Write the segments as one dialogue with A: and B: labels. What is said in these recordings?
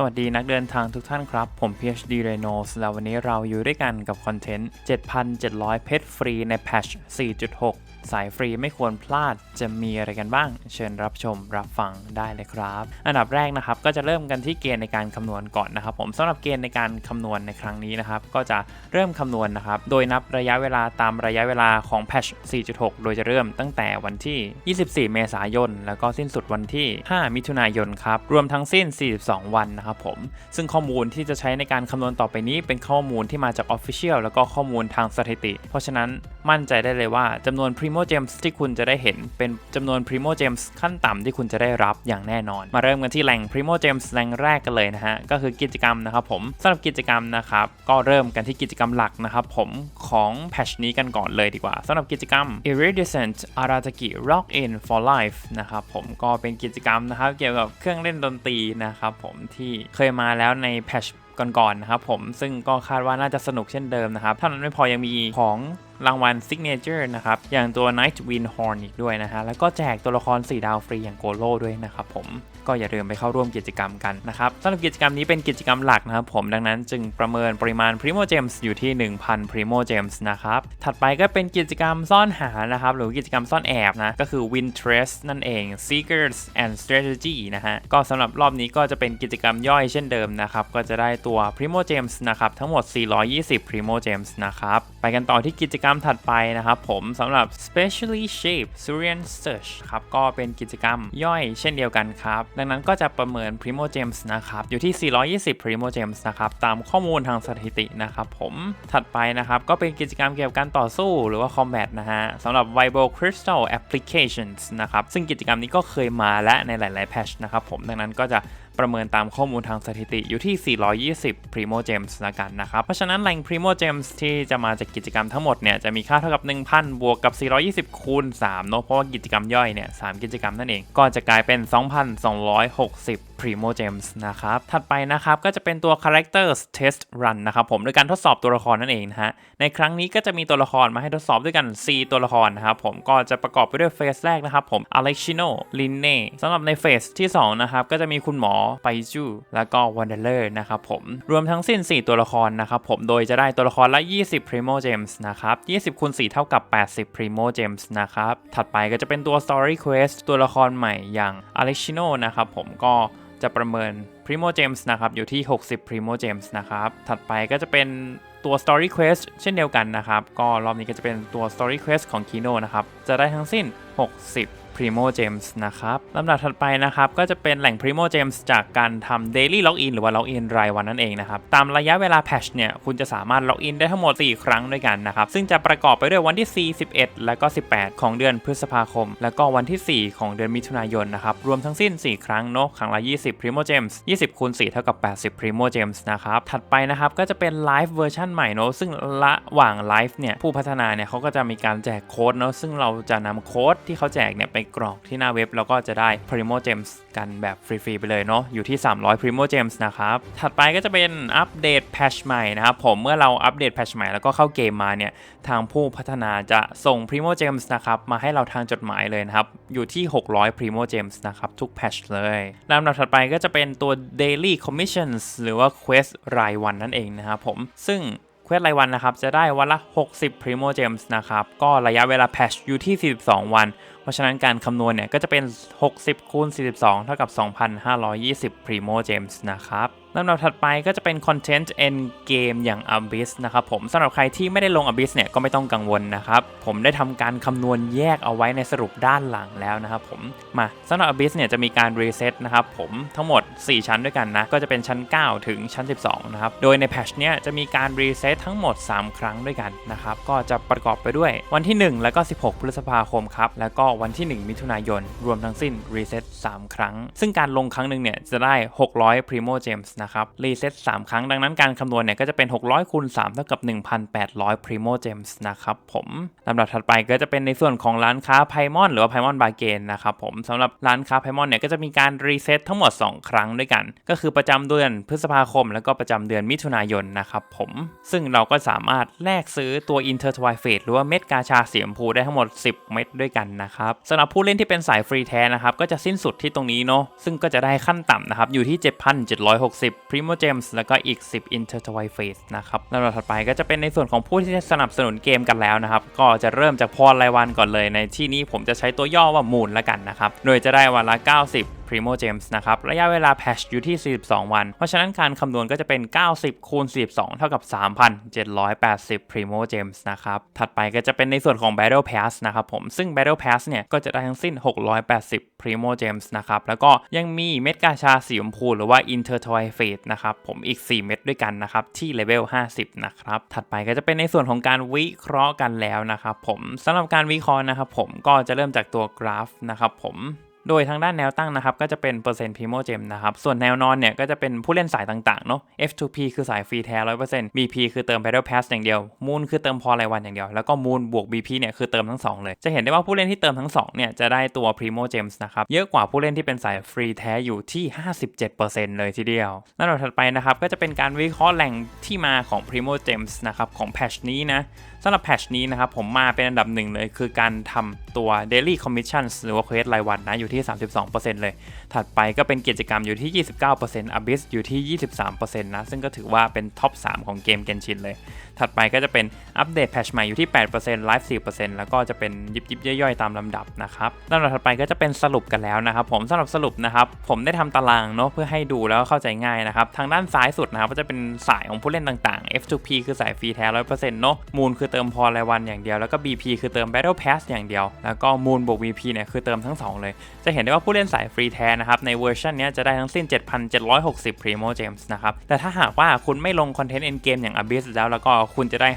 A: สวัสดีนักเดินทางทุกท่านครับ ผม PhD r e n o s แล้ววันนี้เราอยู่ด้วยกันกับคอนเทนต์ 7,700 เพชรฟรีในแพทช4.6 สายฟรีไม่ควรพลาดจะมีอะไรกันบ้าง เชิญรับชมรับฟังได้เลยครับ อันดับแรกนะครับก็จะเริ่มกันที่เกณฑ์ในการคำนวณก่อนนะครับ ผมสำหรับเกณฑ์ในการคำนวณในครั้งนี้นะครับ ก็จะเริ่มคำนวณนะครับ โดยนับระยะเวลาตามระยะเวลาของแพทช4.6 โดยจะเริ่มตั้งแต่วันที่ 24 เมษายน แล้วก็สิ้นสุดวันที่ 5 มิถุนายนครับ รวมทั้งสิ้น 42 วันนะครับผม ซึ่งข้อมูลที่จะใช้ในการคำนวณต่อไปนี้ เป็นข้อมูลที่มาจาก Official แล้วก็ข้อมูลทางสถิติ เพราะฉะนั้นมั่นใจได้เลยว่าจำนวน Primo Gems ที่คุณจะได้เห็นเป็นจำนวน Primo Gems ขั้นต่ำที่คุณจะได้รับอย่างแน่นอน มาเริ่มกันที่แหล่ง Primo Gems แหล่งแรกกันเลยนะฮะ ก็คือกิจกรรมนะครับผมสำหรับกิจกรรมนะครับ ก็เริ่มกันที่กิจกรรมหลักนะครับผมของแพชนี้กันก่อนเลยดีกว่าสำหรับกิจกรรม Iridescent Arataki Rock In for Life นะครับผมก็เป็นกิจกรรมนะครับเกี่ยวกับเครื่องเล่นดนตรีนะครับผมที่เคยมาแล้วในแพชก่อนๆนะครับผมซึ่งก็คาดว่าน่าจะสนุกเช่นเดิมนะครับเท่านั้นไม่พอยังมีของ รางวัล Signature นะครับ อย่างตัว Night Wind Horn อีกด้วยนะฮะ แล้วก็แจกตัวละคร 4 ดาวฟรีอย่างโกโลด้วยนะครับผม ก็อย่าลืมไปเข้าร่วมกิจกรรมกันนะครับสำหรับกิจกรรมนี้เป็นกิจกรรมหลักนะครับผม ดังนั้นจึงประเมินปริมาณ Primo Gems อยู่ที่ 1,000 Primo Gems นะครับ ถัดไปก็เป็นกิจกรรมซ่อนหานะครับ หรือกิจกรรมซ่อนแอบนะ ก็คือ Winterest นั่นเอง Seekers and Strategy นะฮะ ก็สำหรับรอบนี้ก็จะเป็นกิจกรรมย่อยเช่นเดิมนะครับ ก็จะได้ตัว Primo Gems นะครับ ทั้งหมด 420 Primo Gems นะครับ ไปกันต่อที่กิจกรรมถัดไปนะครับผมสำหรับ Specially Shaped Surian Search ครับ ก็เป็นกิจกรรมย่อยเช่นเดียวกันครับ ดังนั้นก็จะประเมิน Primo Gems นะครับ อยู่ที่ 420 Primo Gems นะครับ ตามข้อมูลทางสถิตินะครับผมถัดไปนะครับ ก็เป็นกิจกรรมเกี่ยวกับการต่อสู้หรือว่า Combat นะฮะสำหรับ Vibo Crystal Applications นะครับ ซึ่งกิจกรรมนี้ก็เคยมาและในหลายๆแพชนะครับผมดังนั้นก็จะ ประเมินตามข้อมูลทางสถิติอยู่ที่ 420 Primo Gems ละกันนะครับ เพราะฉะนั้นแหล่ง Primo Gems ที่จะมาจากกิจกรรมทั้งหมดเนี่ยจะมีค่าเท่ากับ 1,000 บวกกับ 420 คูณ3เนาะเพราะว่ากิจกรรมย่อยเนี่ย3กิจกรรมนั่นเอง ก็จะกลายเป็น 2,260 Primo Gems นะครับ ถัดไปนะครับก็จะเป็นตัว Characters Test Run นะครับผมโดยการทดสอบตัวละครนั่นเองนะฮะ ในครั้งนี้ก็จะมีตัวละครมาให้ทดสอบด้วยกัน 4 ตัวละครนะครับผมก็จะประกอบไปด้วยเฟสแรกนะครับผม Alexino Linne สำหรับในเฟสที่2นะครับก็จะมีคุณหมอไปจูแล้วก็วันเดอร์นะครับผมรวมทั้งสิ้น 4 ตัวละครนะครับผมโดยจะได้ตัวละครละ 20 Primo Gems นะครับ 20คูณ4เท่ากับ 80 Primo Gems นะครับ ถัดไปก็จะเป็นตัว Story Quest ตัวละครใหม่อย่าง Alexino นะครับผมก็ จะประเมิน Primo James นะครับ อยู่ที่ 60 Primo James นะครับ ถัดไปก็จะเป็นตัว Story Quest เช่นเดียวกันนะครับ ก็รอบนี้ก็จะเป็นตัว Story Quest ของ Kino นะครับ จะได้ทั้งสิ้น 60 Primo Gems นะครับลำดับถัดไปนะครับก็จะเป็นแหล่ง Primo Gems จากการทำ Daily Login หรือว่า Login รายวันนั่นเองนะครับ ตามระยะเวลาแพชเนี่ยคุณจะสามารถ Login ได้ทั้งหมด 4 ครั้งด้วยกันนะครับ ซึ่งจะประกอบไปด้วยวันที่ 4 11 แล้วก็ 18 ของเดือนพฤษภาคม แล้วก็วันที่ 4 ของเดือนมิถุนายนนะครับ รวมทั้งสิ้น 4 ครั้งเนาะครั้งละ 20 Primo Gems 20คูณ4เท่ากับ 80 Primo Gems นะครับ ถัดไปนะครับก็จะเป็น Live เวอร์ชันใหม่เนาะซึ่งระหว่าง Live เนี่ยผู้พัฒนาเนี่ยเขาก็จะมีการแจกโค้ดเนาะซึ่งเราจะนำโค้ดที่เขาแจกเนี่ยไปกรอกที่หน้าเว็บ แล้วก็จะได้ Primo Gems กันแบบฟรีๆไปเลยเนาะอยู่ที่ 300 Primo Gems นะครับ ถัดไปก็จะเป็นอัปเดตแพชใหม่นะครับผมเมื่อเราอัปเดตแพชใหม่แล้วก็เข้าเกมมาเนี่ย ทางผู้พัฒนาจะส่ง Primo Gems นะครับมาให้เราทางจดหมายเลยนะครับ อยู่ที่ 600 Primo Gems นะครับทุกแพชเลยลำดับถัดไปก็จะเป็นตัว Daily Commissions หรือว่า Quest รายวันนั่นเองนะครับผมซึ่งเควสรายวันนะครับ จะได้วันละ 60 Primo Gems นะครับ ก็ระยะเวลาแพชอยู่ที่ 42 วัน ราะฉะนั้นการคำนวณเนี่ยก็จะเป็น 60คูณ42 เท่ากับ 2,520 Primo james นะครับ ลำดับถัดไปก็จะเป็น Content End Game อย่าง Abyss นะครับผมสำหรับใครที่ไม่ได้ลง Abyss เนี่ยก็ไม่ต้องกังวลนะครับ ผมได้ทำการคำนวณแยกเอาไว้ในสรุปด้านหลังแล้วนะครับผมมาสำหรับ Abyss เนี่ยจะมีการ reset นะครับผมทั้งหมด 4 ชั้นด้วยกันนะ ก็จะเป็นชั้น 9 ถึงชั้น 12 นะครับ โดยในแพชเนี่ยจะมีการ reset ทั้งหมด 3 ครั้งด้วยกันนะครับ ก็จะประกอบไปด้วยวันที่ 1 แล้วก็ 16 พฤษภาคมครับแล้วก็วันที่ 1 มิถุนายน รวมทั้งสิ้น reset 3ครั้ง ซึ่งการลงครั้งหนึ่งเนี่ยจะได้ 600 Primo Gems นะครับรีเซ็ต3ครั้งดังนั้นการคำนวณเนี่ยก็จะเป็น 600คูณ3เท่ากับ 1,800 Primo Gems นะครับผมลำดับถัดไปก็จะเป็นในส่วนของร้านค้าไพมอนหรือว่าไพมอนบาเกนนะครับผมสำหรับร้านค้าไพมอนเนี่ยก็จะมีการรีเซ็ตทั้งหมด 2 ครั้งด้วยกัน ก็คือประจำเดือนพฤษภาคม แล้วก็ประจำเดือนมิถุนายนนะครับผมซึ่งเราก็สามารถแลกซื้อตัว Intertwine Fate หรือว่าเม็ดกาชาสีชมพูได้ทั้งหมด 10 เม็ดด้วยกันนะครับครับสำหรับผู้เล่นที่เป็นสายฟรีแท้นะครับก็จะสิ้นสุดที่ตรงนี้เนาะซึ่งก็จะได้ขั้นต่ำนะครับอยู่ที่ 7,760 Primo Gems แล้วก็อีก 10 Intertwine Phase นะครับลำดับถัดไปก็จะเป็นในส่วนของผู้ที่สนับสนุนเกมกันแล้วนะครับ ก็จะเริ่มจากพรรายวันก่อนเลย ในที่นี้ผมจะใช้ตัวย่อว่ามูลละกันนะครับ โดยจะได้วันละ 90 Primo Gems นะครับ ระยะเวลาแพชอยู่ที่ 42 วัน เพราะฉะนั้นการคำนวณก็จะเป็น 90 คูณ 42 เท่ากับ 3,780 Primo Gems นะครับ ถัดไปก็จะเป็นในส่วนของ Battle Pass นะครับผม ซึ่ง Battle Pass เนี่ย ก็จะได้ทั้งสิ้น 680 Primo Gems นะครับ แล้วก็ยังมีเม็ดกาชาสีชมพูหรือว่า Intertwine Fate นะครับ ผมอีก 4 เม็ดด้วยกันนะครับ ที่เลเวล 50 นะครับ ถัดไปก็จะเป็นในส่วนของการวิเคราะห์กันแล้วนะครับผมสำหรับการวิเคราะห์นะครับผมก็จะเริ่มจากตัวกราฟนะครับผม โดยทางด้านแนวตั้งนะครับก็จะเป็นเปอร์เซ็นต์พิโมเจมนะครับ ส่วนแนวนอนเนี่ยก็จะเป็นผู้เล่นสายต่างๆเนาะ F2P คือสายฟรีแท้100% BP คือเติม Battle Pass อย่างเดียว Moon คือเติมพอรายวันอย่างเดียว แล้วก็ Moon บวก BP เนี่ยคือเติมทั้ง 2 เลย จะเห็นได้ว่าผู้เล่นที่เติมทั้ง2เนี่ยจะได้ตัว Primo Gems นะครับ เยอะกว่าผู้เล่นที่เป็นสายฟรีแท้อยู่ที่ 57%เลยทีเดียวลำดับถัดไปนะครับก็จะเป็นการวิเคราะห์แหล่งที่มาของ Primo Gems นะครับของแพชนี้นะสำหรับแพชนี้นะครับผมมาเป็นอันดับหนึ่งเลย คือการทำตัว Daily Commissions หรือว่าเควสรายวันนะอยู่ที่ 32%เลย ถัดไปก็เป็นกิจกรรมอยู่ที่ 29% Abyss อยู่ที่ 23%นะ ซึ่งก็ถือว่าเป็นท็อป 3 ของเกม Genshin เลย ถัดไปก็จะเป็นอัปเดตแพชใหม่อยู่ที่8% Live 4%แล้วก็จะเป็นยิบยิบย่อยๆ ตามลำดับนะครับลำดับถัดไปก็จะเป็นสรุปกันแล้วนะครับผมสำหรับสรุปนะครับผมได้ทำตารางเนาะเพื่อให้ดูแล้วเข้าใจง่ายนะครับทางด้านซ้ายสุดนะครับก็จะเป็นสายของผู้เล่นต่างๆ F2P คือสายฟรีแท้100%เนาะ Moon คือเติมพอรายวันอย่างเดียว แล้วก็ BP คือเติม Battle Pass อย่างเดียว แล้วก็ Moon บวก BP เนี่ยคือเติมทั้งสองเลย จะเห็นได้ว่าผู้เล่นสายฟรีแท้นะครับในเวอร์ชันนี้จะได้ทั้งสิ้น 7,760 Primo Gems นะครับ แต่ถ้าหากว่าคุณไม่ลงคอนเทนต์ end game อย่าง Abyss แล้วแล้วก็คุณจะได้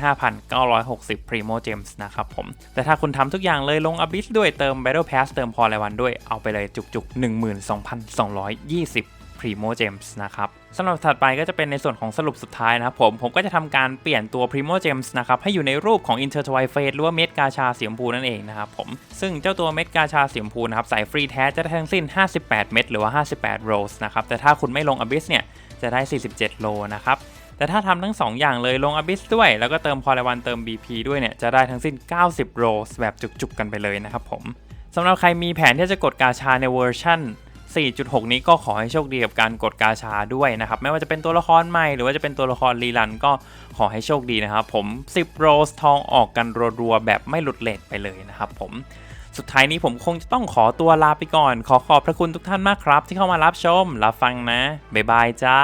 A: 5,960 Primo Gems นะครับผม แต่ถ้าคุณทำทุกอย่างเลยลง Abyss ด้วยเติม Battle Pass เติมพอรายวันด้วยเอาไปเลยจุกๆ12,220 Primo Gems นะครับสำหรับถัดไปก็จะเป็นในส่วนของสรุปสุดท้ายนะครับผม ผมก็จะทำการเปลี่ยนตัว Primo Gems นะครับให้อยู่ในรูปของ Intertwine Fate หรือว่าเม็ดกาชาสีชมพูนั่นเองนะครับผม ซึ่งเจ้าตัวเม็ดกาชาสีชมพูนะครับสายฟรีแท้จะได้ทั้งสิ้น 58 เม็ดหรือว่า 58 Rolls นะครับแต่ถ้าคุณไม่ลง Abyss เนี่ยจะได้ 47 โลนะครับแต่ถ้าทำทั้ง 2 อย่างเลยลง Abyss ด้วย แล้วก็เติมพอลวันเติม BP ด้วยเนี่ยจะได้ทั้งสิ้น 90 Rolls แบบจุกๆกันไปเลยนะครับผมสำหรับใครมีแผนที่จะกดกาชาในเวอร์ชั่น 4.6 นี้ก็ขอให้โชคดีกับการกดกาชาด้วยนะครับ ไม่ว่าจะเป็นตัวละครใหม่หรือว่าจะเป็นตัวละครรีรันก็ขอให้โชคดีนะครับ ผม 10 โรสทองออกกันรัวๆแบบไม่หลุดเลทไปเลยนะครับผมสุดท้ายนี้ผมคงจะต้องขอตัวลาไปก่อน ขอขอบพระคุณทุกท่านมากครับ ที่เข้ามารับชม รับฟังนะ บ๊ายบายจ้า